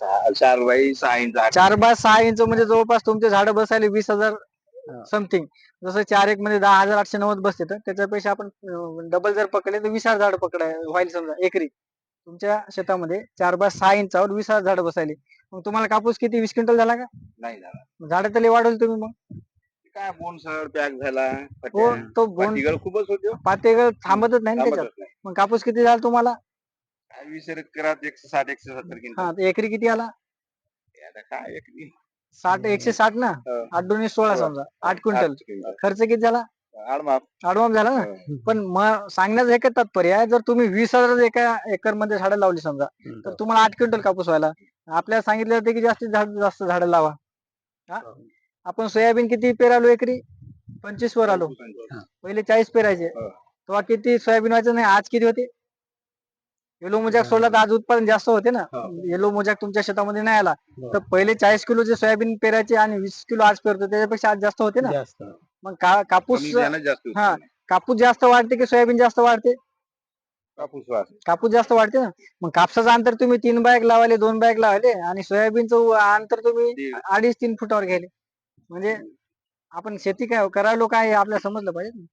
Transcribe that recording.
चार बाई सहा इंच चार बाय सहा इंच म्हणजे जवळपास तुमचे झाड बसायला वीस हजार समथिंग जसं चार एक मध्ये दहा हजार आठशे नव्वद बसते तर त्याच्यापेक्षा आपण डबल जर पकडले तर वीस हजार झाड पकडाय व्हाईल समजा एकरी. तुमच्या शेतामध्ये चार बाय सहा इंचावर वीस हजार झाड बसायले. मग तुम्हाला कापूस किती वीस क्विंटल झाला का? नाही झाला. झाडं तरी वाढवली तुम्ही मग. काय बोनसड पॅक झाला हो तो बोन खूपच होते पातेगळ थांबतच नाही ना त्याच्यात. मग कापूस किती झाला तुम्हाला? वीस एकरात एकशे साठ एकशे सत्तर हा तर एकरी किती आला? आता काय एकरी? साठ एकशे साठ ना? हो. आठ दोन्ही सोळा हो. समजा. आठ क्विंटल. आठ. खर्च किती झाला? आडमाप. आडवाम झाला ना? हो. पण मग सांगण्याचं एकच तात्पर्य आहे जर तुम्ही वीस हजार एका एकरमध्ये झाडं लावली समजा तर तुम्हाला आठ क्विंटल कापूस व्हायला. आपल्याला सांगितलं जाते की जास्तीत जास्त जास्त झाडं लावा. हा? आपण सोयाबीन किती पेरालो एकरी? पंचवीस वर आलो पहिले चाळीस पेरायचे. हो. तेव्हा किती सोयाबीन व्हायचं नाही? आज किती होते? येलो मोजाक सोडला तर आज उत्पादन जास्त होते ना. हो. येलो मोजाक तुमच्या शेतामध्ये नाही आला. तर पहिले चाळीस किलो जे सोयाबीन पेरायचे आणि वीस किलो आज पेरतो त्याच्यापेक्षा आज जास्त होते ना. जास्त. मग का- कापूस हा. कापूस जास्त वाढते की सोयाबीन जास्त वाढते? कापूस कापूस जास्त वाढते ना. मग कापसाचं अंतर तुम्ही तीन बॅग लावाले दोन बॅग लावाले आणि सोयाबीनचं अंतर तुम्ही. अडीच तीन फुटावर घ्यायले. म्हणजे आपण शेती काय करायलो काय हे आपल्याला समजलं पाहिजे. ना.